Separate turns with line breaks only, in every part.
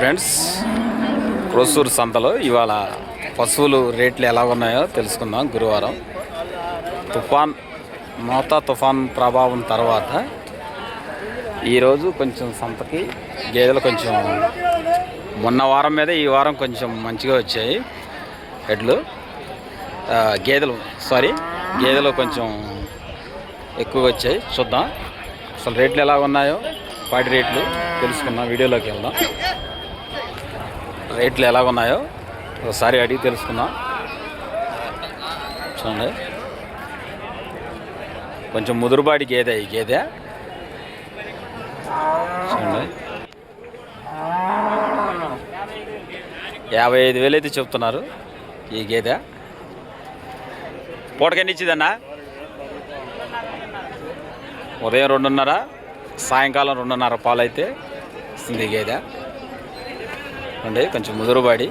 Friends Krosuru సంతలో ఇవాళ పశువులు రేట్లు ఎలా ఉన్నాయో తెలుసుకుందాం గురువారం. తుఫాన్ మోతా తుఫాన్ ప్రభావం తర్వాత ఈరోజు కొంచెం సంతకి గేదెలు కొంచెం మొన్న వారం మీద ఈ వారం కొంచెం మంచిగా వచ్చాయి. ఎడ్లు గేదెలు సారీ గేదెలు కొంచెం ఎక్కువ వచ్చాయి. చూద్దాం. అసలు రేట్లు ఎలా ఉన్నాయో వాటి రేట్లు తెలుసుకుందాం. వీడియోలోకి వెళ్దాం. రేట్లు ఎలా ఉన్నాయో ఒకసారి అడిగి తెలుసుకుందాం. చూడండి. కొంచెం ముదురుబాటి గేదె ఈ గేదె. చూడండి. యాభై ఐదు వేలు అయితే చెప్తున్నారు ఈ గేదె. పూటకెన్ని ఇచ్చిందన్నా? ఉదయం రెండున్నర సాయంకాలం రెండున్నర పాలు అయితే ఇస్తుంది ఈ గేదె. అండి కొంచెం ముదురుబాడి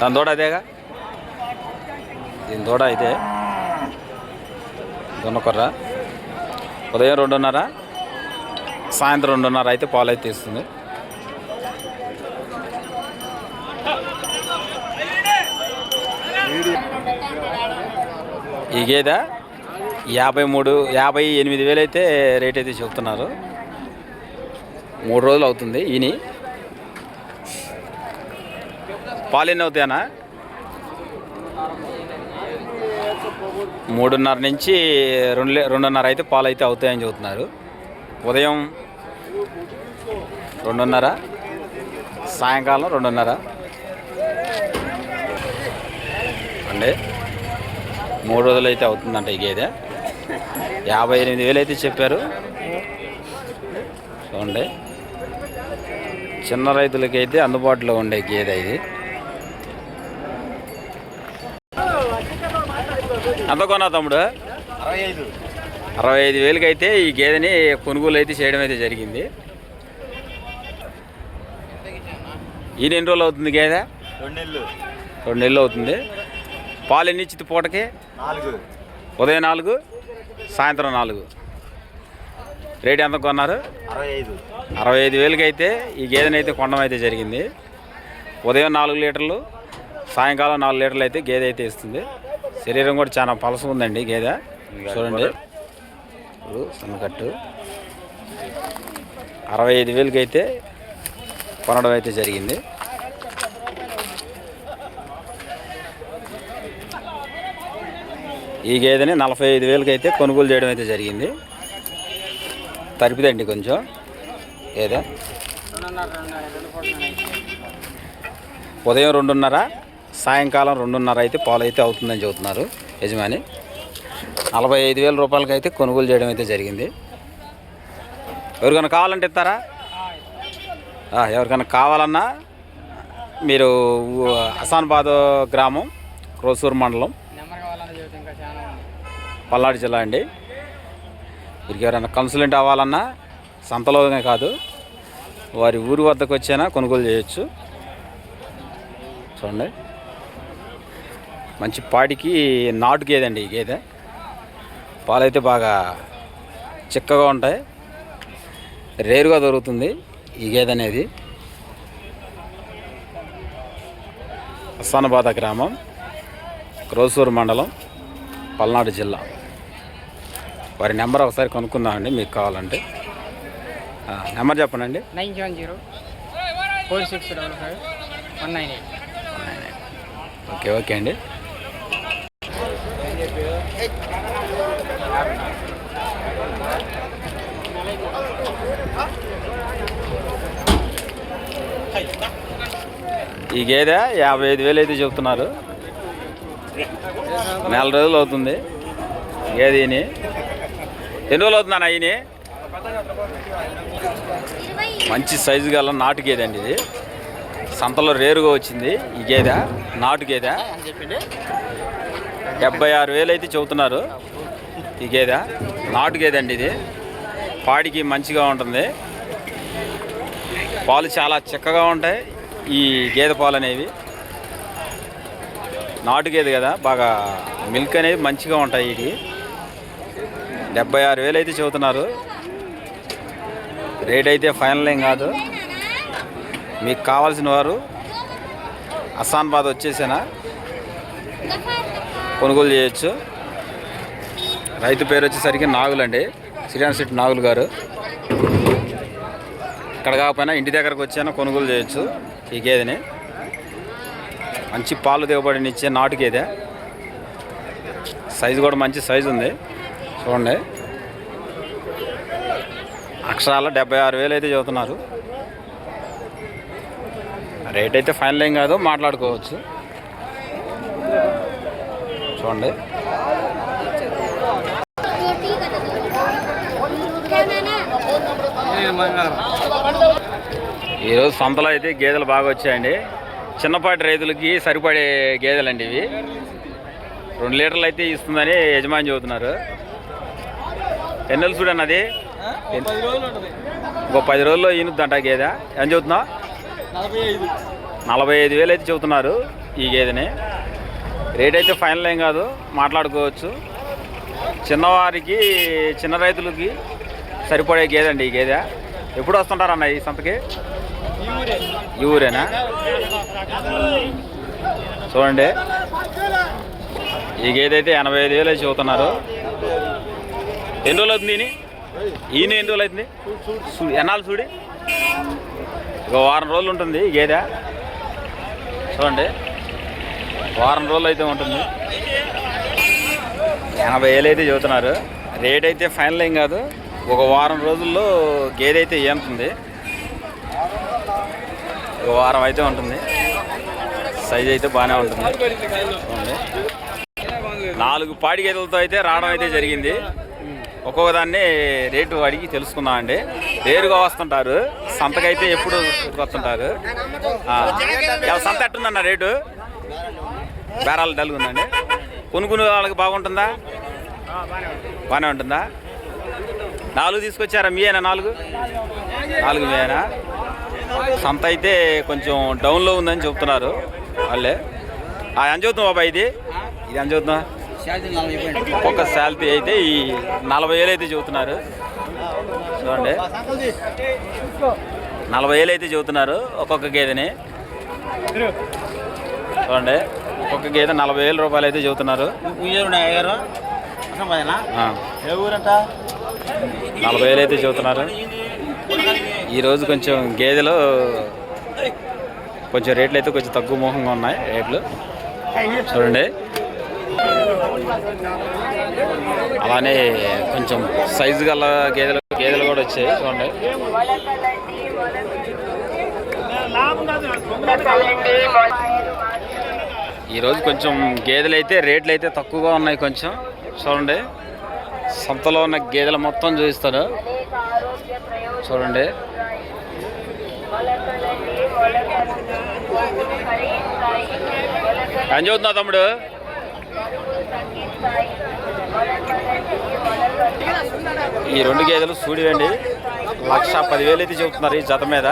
దాని దూడ అదేగా దీని దూడ ఇదే. దున్నకొర్ర ఉదయం రెండున్నర సాయంత్రం రెండున్నర అయితే పాలు అయితే ఇస్తుంది ఈ గేదె యాభై మూడు యాభై ఎనిమిది వేలు అయితే రేట్ అయితే చెప్తున్నారు. మూడు రోజులు అవుతుంది ఈని. పాలు ఎన్ని అవుతాయనా మూడున్నర నుంచి రెండు రెండున్నర అయితే పాలు అయితే అవుతాయని చెబుతున్నారు. ఉదయం రెండున్నర సాయంకాలం రెండున్నర. అండి మూడు రోజులు అయితే అవుతుందంట ఈ గేదె. యాభై ఎనిమిది వేలు అయితే చెప్పారు. చూడండి. చిన్న రైతులకి అయితే అందుబాటులో ఉండే గేదె ఇది. ఎంత కొన్నా తమ్ముడు?
అరవై ఐదు.
వేలకి అయితే ఈ గేదెని కొనుగోలు అయితే చేయడం అయితే జరిగింది. ఈయన ఎన్ని రోజులు అవుతుంది గేదె?
రెండు నెలలు
రెండు నెలలు అవుతుంది. పాలు ఎన్ని ఇచ్చింది పూటకి? ఉదయం నాలుగు సాయంత్రం నాలుగు. రేట్ ఎంత కొన్నారు?
అరవై ఐదు.
అరవై ఐదు వేలకి అయితే ఈ గేదెని అయితే కొనడం అయితే జరిగింది. ఉదయం నాలుగు లీటర్లు సాయంకాలం నాలుగు లీటర్లు అయితే గేదె అయితే ఇస్తుంది. శరీరం కూడా చాలా పలస ఉందండి గేదె. చూడండి. సన్నకట్టు. అరవై ఐదు వేలకి అయితే కొనడం అయితే జరిగింది. ఈ గేదెని నలభై ఐదు వేలకి అయితే కొనుగోలు చేయడం అయితే జరిగింది. తరిపిదండి కొంచెం. ఏదా. ఉదయం రెండున్నర సాయంకాలం రెండున్నర అయితే పాలు అయితే అవుతుందని చెబుతున్నారు యజమాని. నలభై ఐదు వేల రూపాయలకి అయితే కొనుగోలు చేయడం అయితే జరిగింది. ఎవరికైనా కావాలంటే ఇస్తారా? ఎవరికైనా కావాలన్నా మీరు హసాన్బాద్ గ్రామం క్రోసూరు మండలం పల్నాడు జిల్లా అండి. వీరికి ఎవరైనా కన్సల్టెంట్ అవ్వాలన్నా సంతలోనే కాదు వారి ఊరి వద్దకు వచ్చైనా కొనుగోలు చేయొచ్చు. చూడండి. మంచి పాడికి నాటు గేదె అండి ఈ గేదె. పాలైతే బాగా చిక్కగా ఉంటాయి. రేరుగా దొరుకుతుంది ఈ గేదె అనేది. హస్సానబాద గ్రామం క్రోసూరు మండలం పల్నాడు జిల్లా. వారి నెంబర్ ఒకసారి కనుక్కుందామండి మీకు కావాలంటే. నెంబర్ చెప్పండి అండి
nine seven zero four six double five one nine eight.
Okay okay అండి. ఈ గేదె యాభై ఐదు వేలు అయితే చెప్తున్నారు నెల రోజులు అవుతుంది. గేదె ఈయన ఎన్ని రోజులు అవుతుందన్న ఈయన? మంచి సైజు గల నాటు గేదె అండి ఇది. సంతలో రేరుగా వచ్చింది ఈ గేదె నాటు గేదె డెబ్బై ఆరు వేలు అయితే చెబుతున్నారు ఈ గేదె నాటు గేదె అండి ఇది. పాడికి మంచిగా ఉంటుంది. పాలు చాలా చిక్కగా ఉంటాయి ఈ గేదె పాలు అనేవి. నాటు గేదె కదా బాగా మిల్క్ అనేది మంచిగా ఉంటాయి ఇది. డెబ్బై ఆరు వేలు అయితే చెబుతున్నారు. రేట్ అయితే ఫైనల్ ఏం కాదు. మీకు కావాల్సిన వారు అస్సాన్బాద్ వచ్చేసేనా? కొనుగోలు చేయొచ్చు. రైతు పేరు వచ్చేసరికి నాగులండి శ్రీరామ్ నాగులు గారు. ఇక్కడ కాకపోయినా ఇంటి దగ్గరకు వచ్చైనా కొనుగోలు చేయొచ్చు. ఈ గేదెని మంచి పాలు దిగబడిని ఇచ్చే నాటు గేదె సైజు కూడా మంచి సైజు ఉంది. చూడండి. అక్షరాల డెబ్బై ఆరు వేలు అయితే చదువుతున్నారు. రేట్ అయితే ఫైనల్ ఏం కాదు మాట్లాడుకోవచ్చు. చూడండి. ఈరోజు సంతలో అయితే గేదెలు బాగా వచ్చాయండి. చిన్నపాటి రైతులకి సరిపడే గేదెలండి ఇవి. రెండు లీటర్లు అయితే ఇస్తుందని యజమాని చెబుతున్నారు. ఎన్నెలు చూడండి అది ఇంకో పది రోజుల్లో ఈనుద్దంట గేదె. ఏం చెబుతున్నావు? నలభై ఐదు. వేలు అయితే చెబుతున్నారు ఈ గేదెని. రేట్ అయితే ఫైనల్ ఏం కాదు మాట్లాడుకోవచ్చు. చిన్నవారికి చిన్న రైతులకి సరిపడే గేదె అండి ఈ గేదె. ఎప్పుడు వస్తుంటారన్న ఈ సంతకి? ఈ ఊరేనా? చూడండి. ఈ గేదె అయితే ఎనభై ఐదు వేలు అయితే చెబుతున్నారు. ఎన్ని రోజులు అవుతుంది ఈయన? ఈయన ఎన్ని రోజులు అవుతుంది? ఎన్నాళ్ళు చూడి ఒక వారం రోజులు ఉంటుంది ఈ గేదె. చూడండి. వారం రోజులు అయితే ఉంటుంది. ఎనభై వేలు అయితే చెబుతున్నారు. రేట్ అయితే ఫైనల్ ఏం కాదు. ఒక వారం రోజుల్లో గేదె అయితే ఏముతుంది ఒక వారం అయితే ఉంటుంది. సైజ్ అయితే బాగానే ఉంటుంది. నాలుగు పాడి గేదెలతో అయితే రావడం అయితే జరిగింది. ఒక్కొక్క దాన్ని రేటు అడిగి తెలుసుకుందాం అండి. నేరుగా వస్తుంటారు. సంతకైతే ఎప్పుడు వస్తుంటారు? సంత ఎట్టుందన్న రేటు? బేరాలు డల్గా ఉందండి. కొనుక్కునే వాళ్ళకి బాగుంటుందా? బాగానే ఉంటుందా? నాలుగు తీసుకొచ్చారా? మీయేనా నాలుగు? నాలుగు మీయేనా? సంత అయితే కొంచెం డౌన్లో ఉందని చెప్తున్నారు వాళ్ళే. ఎంత చదువుతున్నావు బాబా ఇది? ఇది ఎంత ఒక్కొక్క శాలరీ అయితే ఈ నలభై వేలు అయితే చెబుతున్నారు. చూడండి. నలభై వేలు అయితే చెబుతున్నారు ఒక్కొక్క గేదెని. చూడండి. ఒక్కొక్క గేదె నలభై వేల రూపాయలు అయితే చెబుతున్నారు. నలభై వేలు అయితే చెబుతున్నారు. ఈరోజు కొంచెం గేదెలు కొంచెం రేట్లు అయితే కొంచెం తక్కువ మోహంగా ఉన్నాయి రేట్లు. చూడండి. అలానే కొంచెం సైజు గల గేదెలు గేదెలు కూడా వచ్చాయి చూడండి. ఈరోజు కొంచెం గేదెలు అయితే రేట్లు అయితే తక్కువగా ఉన్నాయి కొంచెం. చూడండి. సంతలో ఉన్న గేదెలు మొత్తం చూపిస్తాను. చూడండి. ఏం చదువుతున్నావు తమ్ముడు? ఈ రెండు గేదెలు సూడివండి. లక్ష పదివేలు అయితే చెబుతున్నారు ఈ జత మీద.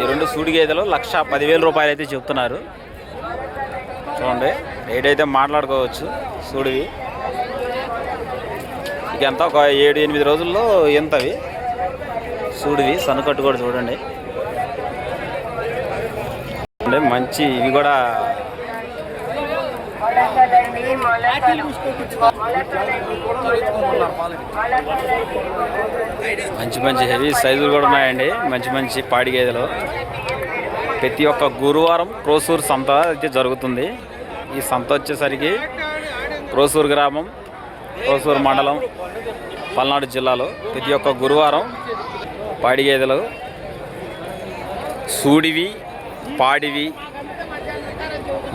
ఈ రెండు సూడి గేదెలు లక్ష పదివేల రూపాయలు అయితే చెప్తున్నారు చూడండి రేట్ అయితే మాట్లాడుకోవచ్చు సూడివి. ఇక ఎంత? ఒక ఏడు ఎనిమిది రోజుల్లో ఎంతవి? సూడివి సనుకట్టు కూడా చూడండి మంచి ఇవి కూడా మంచి మంచి హెవీ సైజులు కూడా ఉన్నాయండి. మంచి మంచి పాడి గేదెలు. ప్రతి ఒక్క గురువారం క్రోసూరు సంత అయితే జరుగుతుంది. ఈ సంత వచ్చేసరికి క్రోసూరు గ్రామం క్రోసూరు మండలం పల్నాడు జిల్లాలో ప్రతి ఒక్క గురువారం పాడి గేదెలు సూడివి పాడివి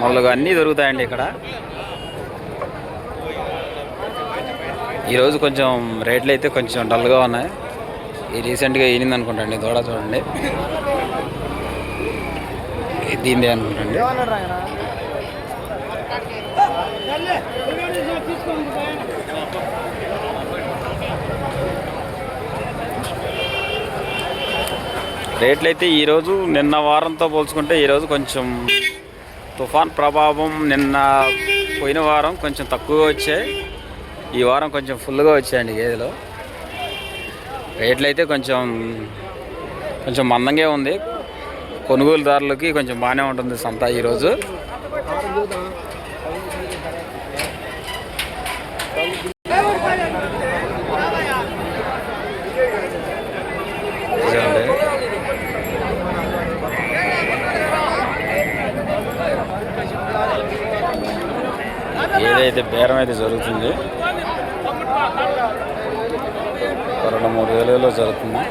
మొదలుగా అన్నీ దొరుకుతాయండి ఇక్కడ. ఈరోజు కొంచెం రేట్లు అయితే కొంచెం డల్గా ఉన్నాయి. ఈ రీసెంట్గా ఈనింది అనుకుంటండి దూడ చూడండి. ఇది దీనిదే అనుకుంటండి రేట్లు అయితే ఈరోజు నిన్న వారంతో పోల్చుకుంటే ఈరోజు కొంచెం తుఫాన్ ప్రభావం నిన్న పోయిన వారం కొంచెం తక్కువగా వచ్చాయి. ఈ వారం కొంచెం ఫుల్గా వచ్చాయండి గేదెలు. రేట్లు అయితే కొంచెం కొంచెం మందంగా ఉంది. కొనుగోలుదారులకి కొంచెం బాగానే ఉంటుంది సంత ఈరోజు. ఏదైతే బేరం అయితే జరుగుతుంది ఒక రెండు మూడు వేలలో జరుగుతుంది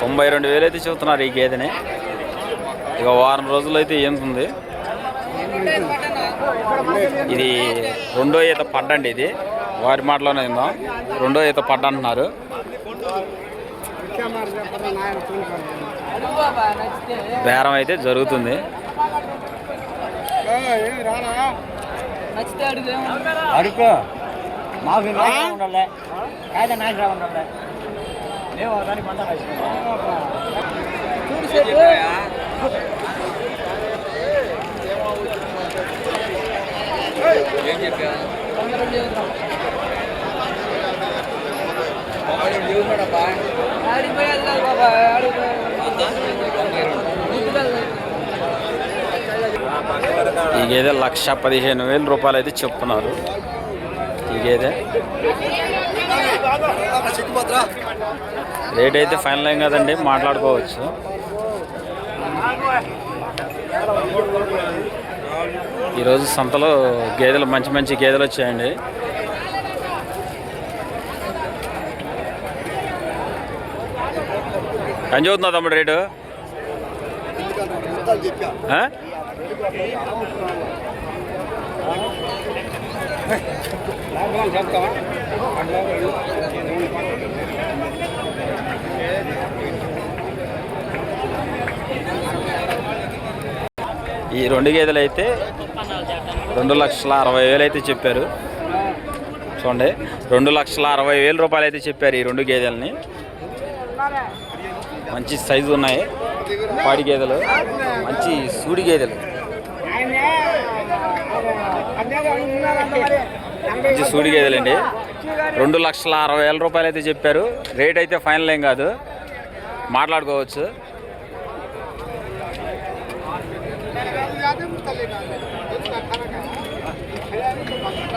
తొంభై రెండు వేలు అయితే చెబుతున్నారు ఈ గేదెని. ఇక వారం రోజులు అయితే ఏంతుంది ఇది రెండో ఈత పడ్డండి ఇది. వారి మాటలోనే ఉందాం రెండో ఈత పడ్డ అంటున్నారు. బేరం అయితే జరుగుతుంది.
అడుకో. మాకు నాశనం ఉండాలి. కాదు నాశనం ఉండాలి. మేము దానికి
లక్ష పదిహేను వేల రూపాయలు అయితే చెప్తున్నారు. ఈ రేట్ అయితే ఫైనల్ ఏం కదండి మాట్లాడుకోవచ్చు. ఈరోజు సంతలో గేదెలు మంచి మంచి గేదెలు వచ్చాయండి. ఎంత చదువుతున్నా తమ్ముడు రేటు? ఈ రెండు గేదెలు అయితే రెండు లక్షల అరవై వేలు అయితే చెప్పారు. చూడండి రెండు లక్షల అరవై వేల రూపాయలు అయితే చెప్పారు ఈ రెండు గేదెలని. మంచి సైజు ఉన్నాయి పాడి గేదెలు మంచి సూడి గేదెలు. మంచి సూడి గేదెలండి. రెండు లక్షల అరవై వేల రూపాయలు అయితే చెప్పారు. రేట్ అయితే ఫైనల్ ఏం కాదు. మాట్లాడుకోవచ్చు. llegando.